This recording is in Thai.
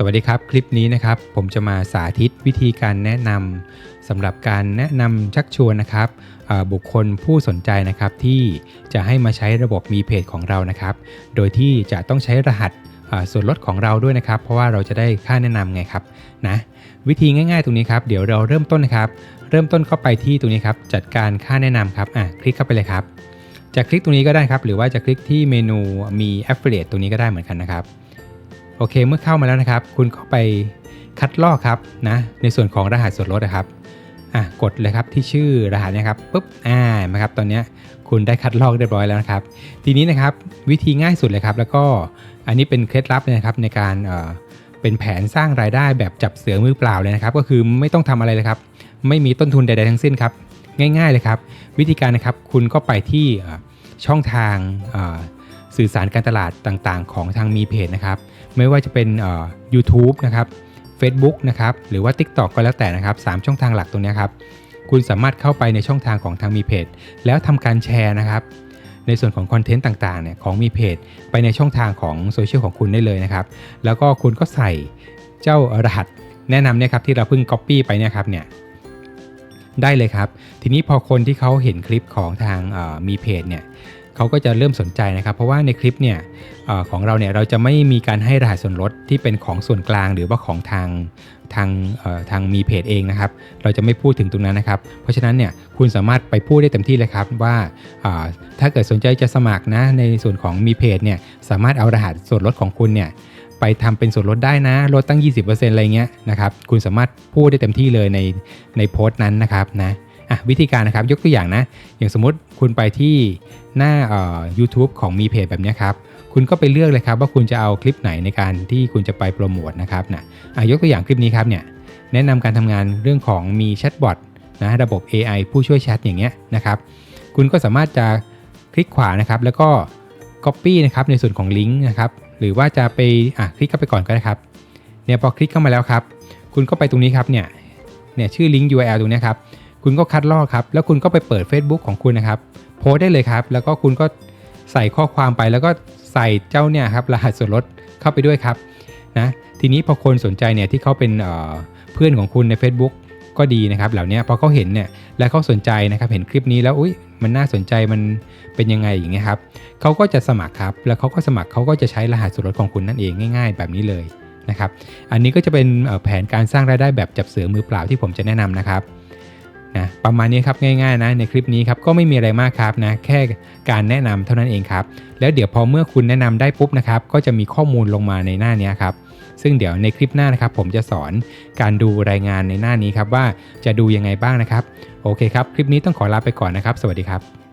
สวัสดีครับ คลิปนี้นะครับ ผมจะมาสาธิตวิธีการแนะนำสำหรับการแนะนำชักชวนนะครับบุคคลผู้สนใจนะครับที่จะให้มาใช้ระบบมีเพจของเรานะครับ โดยที่จะต้องใช้รหัสส่วนลดของเราด้วยนะครับ เพราะว่าเราจะได้ค่าแนะนำไงครับนะวิธีง่ายๆ ตรงนี้ครับ เดี๋ยวเราเริ่มต้นนะครับ เริ่มต้นเข้าไปที่ตรงนี้ครับ จัดการค่าแนะนำครับอะคลิกเข้าไปเลยครับ จะคลิกตรงนี้ก็ได้ครับ หรือว่าจะคลิกที่เมนูมี Affiliate ตรงนี้ก็ได้เหมือนกันนะครับ โอเคเมื่อเข้ามาแล้วนะครับ คุณก็ไปคัดลอกครับนะในส่วนของรหัสส่วนลดนะครับอะกดเลยครับที่ชื่อรหัสนะครับปุ๊บอ่านะครับตอนนี้คุณได้คัดลอกเรียบร้อยแล้วนะครับ ทีนี้นะครับวิธีง่ายสุดเลยครับ แล้วก็อันนี้เป็นเคล็ดลับนะครับในการเอ่อเป็นแผนสร้างรายได้แบบจับเสือมือเปล่าเลยนะครับ ก็คือไม่ต้องทำอะไรเลยครับ ไม่มีต้นทุนใดๆทั้งสิ้นครับ ง่าย ๆเลยครับ วิธีการนะครับคุณก็ไปที่ช่องทางอ สื่อสารการตลาดต่างๆ ของทางมีเพจนะครับ ไม่ว่าจะเป็นเอ่อ YouTube นะครับ Facebook นะครับ หรือว่า TikTok ก็แล้วแต่นะครับสามช่องทางหลักตรงนี้ครับ คุณสามารถเข้าไปในช่องทางของทางมีเพจแล้วทำการแชร์นะครับ ในส่วนของคอนเทนต์ต่างๆเนี่ยของมีเพจไปในช่องทางของโซเชียลของคุณได้เลยนะครับ แล้วก็คุณก็ใส่เจ้ารหัสแนะนำเนี่ยครับที่เราเพิ่ง Copy ไปเนี่ยครับเนี่ยได้เลยครับ ทีนี้พอคนที่เขาเห็นคลิปของทางมีเพจเนี่ย เขาก็จะเริ่มสนใจนะครับ เพราะว่าในคลิปเนี่ยอของเราเนี่ยเราจะไม่มีการให้รหัสส่วนลดที่เป็นของส่วนกลางหรือว่าของทางทางทางมีเพจเองนะครับ เราจะไม่พูดถึงตรงนั้นนะครับ เพราะฉะนั้นเนี่ยคุณสามารถไปพูดได้เต็มที่เลยครับว่าถ้าเกิดสนใจจะสมัครนะในส่วนของมีเพจเนี่ยสามารถเอารหัสส่วนลดของคุณเนี่ยไปทำเป็นส่วนลดได้นะ ลดตั้ง 20%อะไรเงี้ยนะครับ คุณสามารถพูดได้เต็มที่เลยในในโพสต์นั้นนะครับนะ อะวิธีการนะครับยกตัวอย่างนะ อย่างสมมติคุณไปที่หน้าเอ่อ YouTube ของมีเพจแบบนี้ครับ คุณก็ไปเลือกเลยครับว่าคุณจะเอาคลิปไหนในการที่คุณจะไปโปรโมทนะครับนะอะยกตัวอย่างคลิปนี้ครับเนี่ยแนะนำการทำงานเรื่องของมีแชทบอทนะระบบ AI ผู้ช่วยแชทอย่างเงี้ยนะครับคุณก็สามารถจะคลิกขวานะครับแล้วก็ Copy นะครับในส่วนของลิงก์นะครับหรือว่าจะไปอะคลิกเข้าไปก่อนก็ได้ครับเนี่ยพอคลิกเข้ามาแล้วครับ คุณก็ไปตรงนี้ครับเนี่ยเนี่ยชื่อลิงก์ URL ตรงเนี้ยครับ คุณก็คัดลอกครับ แล้วคุณก็ไปเปิด Facebook ของคุณนะครับ โพสได้เลยครับ แล้วก็คุณก็ใส่ข้อความไปแล้วก็ใส่เจ้าเนี่ยครับรหัสส่วนลดเข้าไปด้วยครับนะทีนี้พอคนสนใจเนี่ยที่เขาเป็นเพื่อนของคุณใน Facebook ก็ดีนะครับ เหล่านี้พอเขาเห็นเนี่ยแล้วเขาสนใจนะครับเห็นคลิปนี้แล้วอุ้ยมันน่าสนใจมันเป็นยังไงอย่างเงี้ยครับเขาก็จะสมัครครับ แล้วเขาก็สมัครเขาก็จะใช้รหัสส่วนลดของคุณนั่นเองง่าย ๆ แบบนี้เลยนะครับ อันนี้ก็จะเป็นแผนการสร้างรายได้แบบจับเสือมือเปล่าที่ผมจะแนะนำนะครับ นะประมาณนี้ครับง่ายๆนะในคลิปนี้ครับก็ไม่มีอะไรมากครับนะแค่การแนะนำเท่านั้นเองครับ แล้วเดี๋ยวพอเมื่อคุณแนะนำได้ปุ๊บนะครับก็จะมีข้อมูลลงมาในหน้านี้ครับซึ่งเดี๋ยวในคลิปหน้านะครับ ผมจะสอนการดูรายงานในหน้านี้ครับว่าจะดูยังไงบ้างนะครับ โอเคครับ คลิปนี้ต้องขอลาไปก่อนนะครับ สวัสดีครับ